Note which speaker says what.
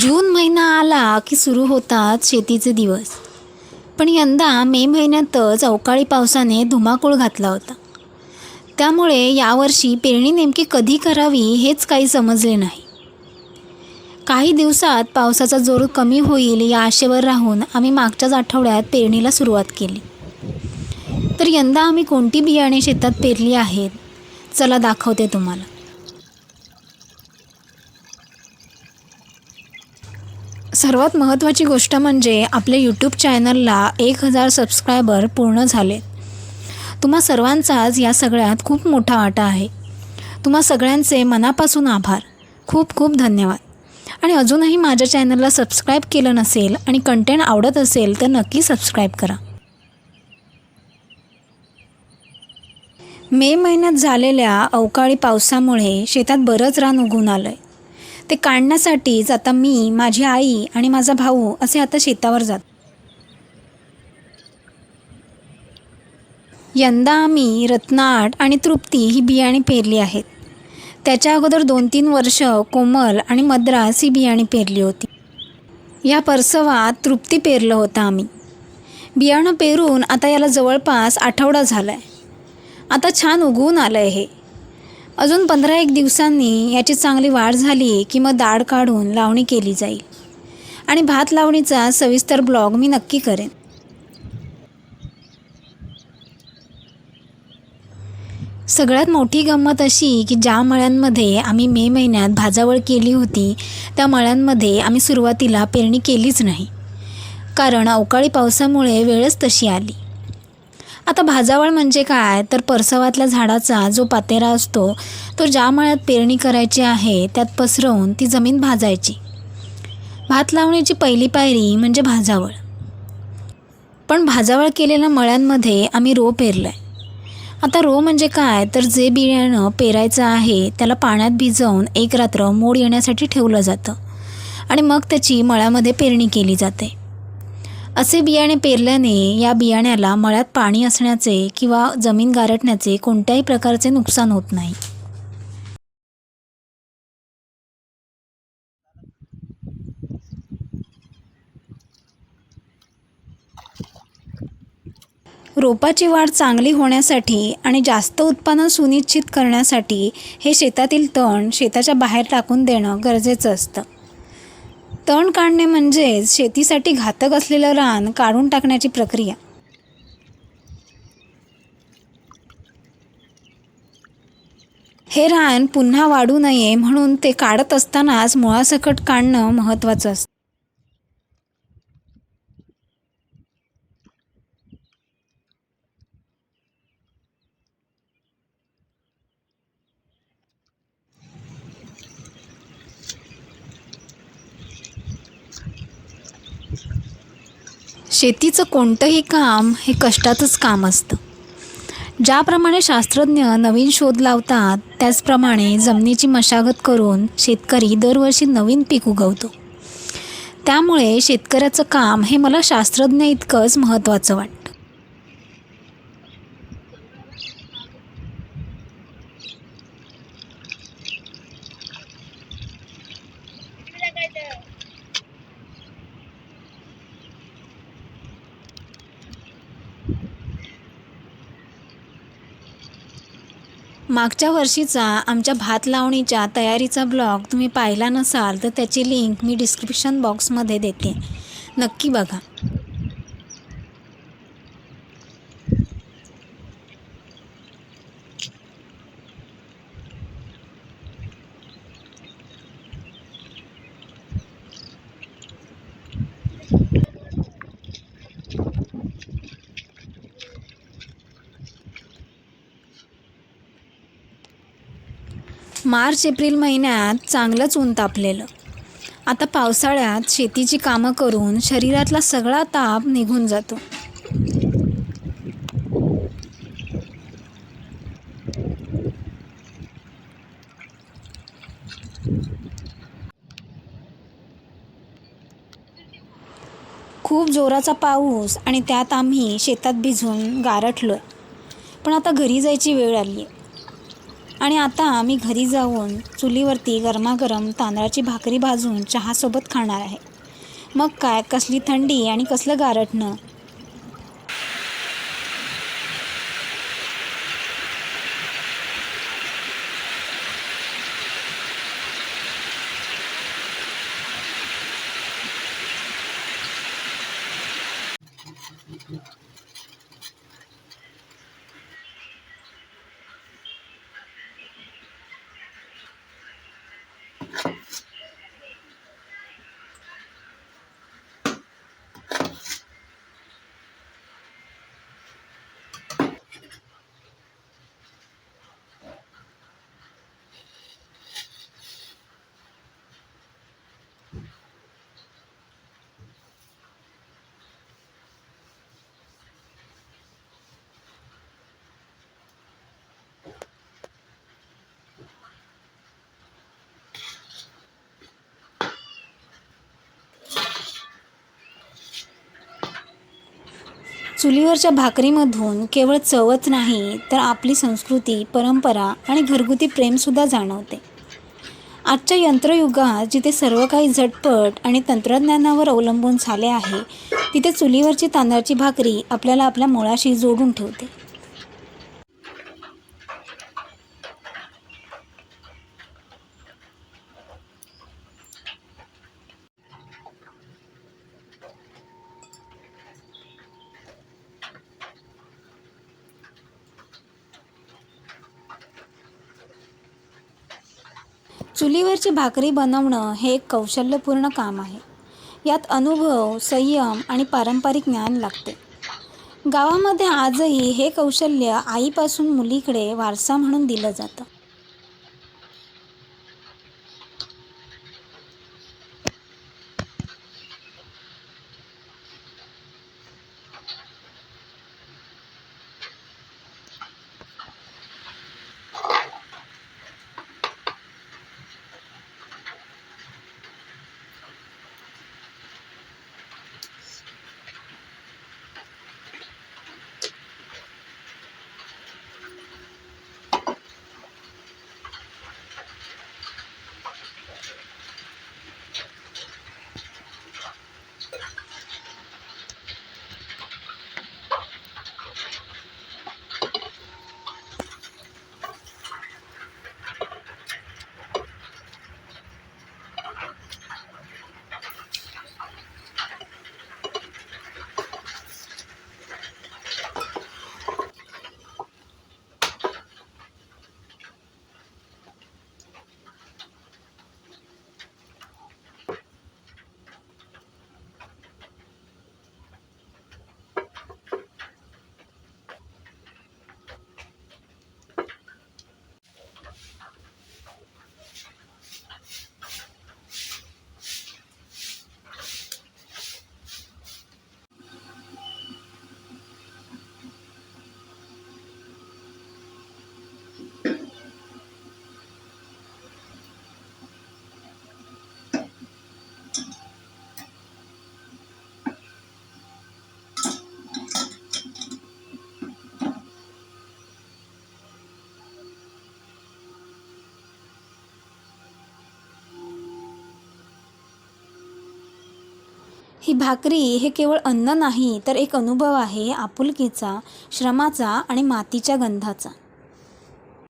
Speaker 1: जून महिना आला की सुरू होतात शेतीचे दिवस. पण यंदा मे महिन्यातच अवकाळी पावसाने धुमाकूळ घातला होता. त्यामुळे यावर्षी पेरणी नेमकी कधी करावी हेच काही समजले नाही. काही दिवसात पावसाचा जोर कमी होईल या आशेवर राहून आम्ही मागच्याच आठवड्यात पेरणीला सुरुवात केली. तर यंदा आम्ही कोणती बियाणे शेतात पेरली आहेत? चला दाखवते तुम्हाला. सर्वात महत्त्वाची गोष्ट म्हणजे आपल्या यूट्यूब चॅनलला एक हजार सबस्क्रायबर पूर्ण झाले तुम्हा सर्वांचाच या सगळ्यात खूप मोठा वाटा आहे. तुम्हा सगळ्यांचे मनापासून आभार. खूप खूप धन्यवाद. आणि अजूनही माझ्या चॅनलला सबस्क्राईब केलं नसेल आणि कंटेंट आवडत असेल तर नक्की सबस्क्राईब करा. मे महिन्यात झालेल्या अवकाळी पावसामुळे शेतात बरंच रान उगून आलं आहे ते काढण्यासाठीच आता मी माझी आई आणि माझा भाऊ असे आता शेतावर जात. यंदा आम्ही रत्नाट आणि तृप्ती ही बियाणे पेरली आहेत. त्याच्या अगोदर दोन तीन वर्ष कोमल आणि मद्रास ही बियाणे पेरली होती. या परसवात तृप्ती पेरलं होतं आम्ही. बियाणं पेरून आता याला जवळपास आठवडा झाला आहे आता छान उगवून आलं आहे हे. अजून पंधरा एक दिवसांनी याची चांगली वाढ झाली की मग दाढ काढून लावणी केली जाईल. आणि भात लावणीचा सविस्तर ब्लॉग मी नक्की करेन. सगळ्यात मोठी गंमत अशी की ज्या मळ्यांमध्ये आम्ही मे महिन्यात भाजावळ केली होती त्या मळ्यांमध्ये आम्ही सुरुवातीला पेरणी केलीच नाही. कारण अवकाळी पावसामुळे वेळच तशी आली. आता भाजावळ म्हणजे काय? तर परसवातल्या झाडाचा जो पातेरा असतो तो ज्या मळ्यात पेरणी करायची आहे त्यात पसरवून ती जमीन भाजायची. भात लावण्याची पहिली पायरी म्हणजे भाजावळ. पण भाजावळ केलेल्या मळ्यांमध्ये आम्ही रो पेरलं आहे आता रो म्हणजे काय? तर जे बियाणं पेरायचं आहे त्याला पाण्यात भिजवून एक रात्र मोड येण्यासाठी ठेवलं जातं. आणि मग त्याची मळ्यामध्ये पेरणी केली जाते. असे बियाणे पेरल्याने या बियाण्याला मळ्यात पाणी असण्याचे किंवा जमीन गारटण्याचे कोणत्याही प्रकारचे नुकसान होत नाही. रोपाची वाढ चांगली होण्यासाठी आणि जास्त उत्पादन सुनिश्चित करण्यासाठी हे शेतातील तण शेताच्या बाहेर टाकून देणं गरजेचं असतं. तण काढणे म्हणजेच शेतीसाठी घातक असलेलं रान काढून टाकण्याची प्रक्रिया. हे रान पुन्हा वाढू नये म्हणून ते काढत असतानाच मुळासकट काढणं महत्त्वाचं असतं. शेतीचं कोणतंही काम हे कष्टाचंच काम असतं. ज्याप्रमाणे शास्त्रज्ञ नवीन शोध लावतात त्याचप्रमाणे जमिनीची मशागत करून शेतकरी दरवर्षी नवीन पीक उगवतो. त्यामुळे शेतकऱ्याचं काम हे मला शास्त्रज्ञ इतकंच महत्त्वाचं वाटतं. मागच्या वर्षीचा आमच्या भात लावणीच्या तयारीचा ब्लॉग तुम्ही पाहिला नसाल तर त्याची लिंक मी डिस्क्रिप्शन बॉक्समध्ये देते. नक्की बघा. मार्च एप्रिल महिन्यात चांगलंच ऊन तापलेलं. आता पावसाळ्यात शेतीची कामं करून शरीरातला सगळा ताप निघून जातो. खूप जोराचा पाऊस आणि त्यात आम्ही शेतात भिजून गारठलो आहे पण आता घरी जायची वेळ आली आहे आणि आता मी घरी जाऊन चुलीवरती गरमागरम तांदळाची भाकरी भाजून चहासोबत खाणार आहे. मग काय कसली थंडी आणि कसलं गारटणं? चुलीवरच्या भाकरीमधून केवळ चवच नाही तर आपली संस्कृती परंपरा आणि घरगुती प्रेमसुद्धा जाणवते. आजच्या यंत्रयुगात जिथे सर्व काही झटपट आणि तंत्रज्ञानावर अवलंबून झाले आहे तिथे चुलीवरची तांदळाची भाकरी आपल्याला आपल्या मुळाशी जोडून ठेवते. चुलीवरची भाकरी बनवणं हे एक कौशल्यपूर्ण काम आहे. यात अनुभव संयम आणि पारंपरिक ज्ञान लागते. गावामध्ये आजही हे कौशल्य आईपासून मुलीकडे वारसा म्हणून दिलं जातं. ही भाकरी हे केवळ अन्न नाही तर एक अनुभव आहे आपुलकीचा श्रमाचा आणि मातीच्या गंधाचा.